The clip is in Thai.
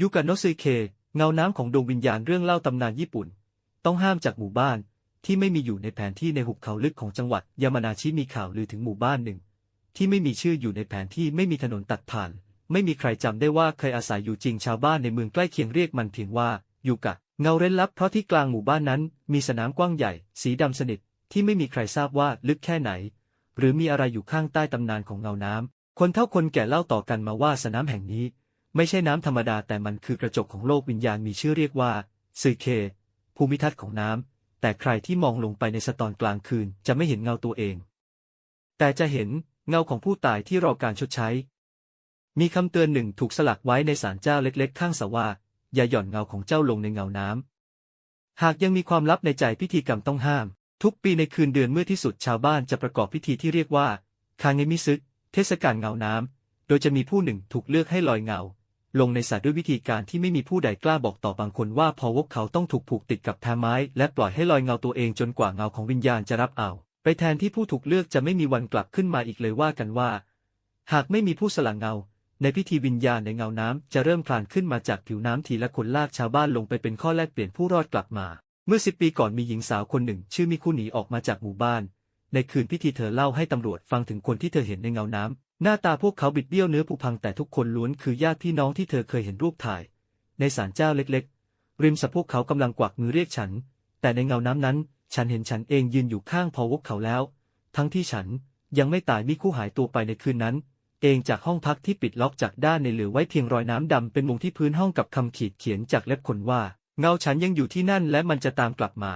ยูกะโนซึเค เงาน้ำของดวงวิญญาณเรื่องเล่าตำนานญี่ปุ่น ต้องห้ามจากหมู่บ้านที่ไม่มีอยู่ในแผนที่ในหุบเขาลึกของจังหวัดยามานาชิมีข่าวลือถึงหมู่บ้านหนึ่ง ที่ไม่มีชื่ออยู่ในแผนที่ไม่มีถนนตัดผ่าน ไม่มีใครจำได้ว่าเคยอาศัยอยู่จริงชาวบ้านในเมืองใกล้เคียงเรียกมันเพียงว่ายูกะ เงาเร้นลับเพราะที่กลางหมู่บ้านนั้น มีสนามกว้างใหญ่ สีดำสนิทที่ไม่มีใครทราบว่าลึกแค่ไหน หรือมีอะไรอยู่ข้างใต้ตำนานของเงาน้ำคนเท่าคนแก่เล่าต่อกันมาว่าสนามแห่งนี้ ไม่ใช่น้ำธรรมดาแต่มันคือกระจกของโลกวิญญาณมีชื่อเรียกว่าซึเค ภูมิทัศน์ของน้ำ แต่ใครที่มองลงไปในสตอนกลางคืนจะไม่เห็นเงาตัวเอง แต่จะเห็นเงาของผู้ตายที่รอการชดใช้ มีคำเตือนหนึ่งถูกสลักไว้ในศาลเจ้าเล็กๆ ข้างสว่า อย่าหย่อนเงาของเจ้าลงในเงาน้ำ หากยังมีความลับในใจพิธีกรรมต้องห้าม ทุกปีในคืนเดือนเมื่อที่สุดชาวบ้านจะประกอบพิธีที่เรียกว่าคางเงมิซึเทศกาลเงาน้ำ โดยจะมีผู้หนึ่งถูกเลือกให้ลอยเงา ลงในสระด้วยวิธีการที่ไม่มีผู้ใดกล้าบอกต่อบางคนว่าพอวกเขาต้องถูกผูกติดกับแพไม้ และปล่อยให้ลอยเงาตัวเองจนกว่าเงาของวิญญาณจะรับเอา ไปแทนที่ผู้ถูกเลือกจะไม่มีวันกลับขึ้นมาอีกเลยว่ากันว่า หากไม่มีผู้สละเงา ในพิธีวิญญาณในเงาน้ำจะเริ่มคลานขึ้นมาจากผิวน้ำทีละคนลากชาวบ้านลงไปเป็นข้อแลกเปลี่ยนผู้รอดกลับมา เมื่อสิบปีก่อนมีหญิงสาวคนหนึ่ง ชื่อมิคุหนีออกมาจากหมู่บ้าน ในคืนพิธีเธอเล่าให้ตำรวจฟังถึงคนที่เธอเห็นในเงาน้ำ หน้าตาพวกเขาบิดเบี้ยวเนื้อผุพังแต่ทุกคนล้วนคือญาติพี่น้องที่เธอเคยเห็นรูปถ่าย ในศาลเจ้าเล็กๆ ริมสะพวกเขากำลังกวักมือเรียกฉัน แต่ในเงาน้ำนั้น ฉันเห็นฉันเองยืนอยู่ข้างพอวกเขาแล้ว ทั้งที่ฉันยังไม่ตายมิคู่หายตัวไปในคืนนั้น เองจากห้องพักที่ปิดล็อกจากด้านในเหลือไว้เพียงรอยน้ำดำเป็นวงที่พื้นห้องกับคำขีดเขียนจากเล็บคนว่า เงาฉันยังอยู่ที่นั่นและมันจะตามกลับมา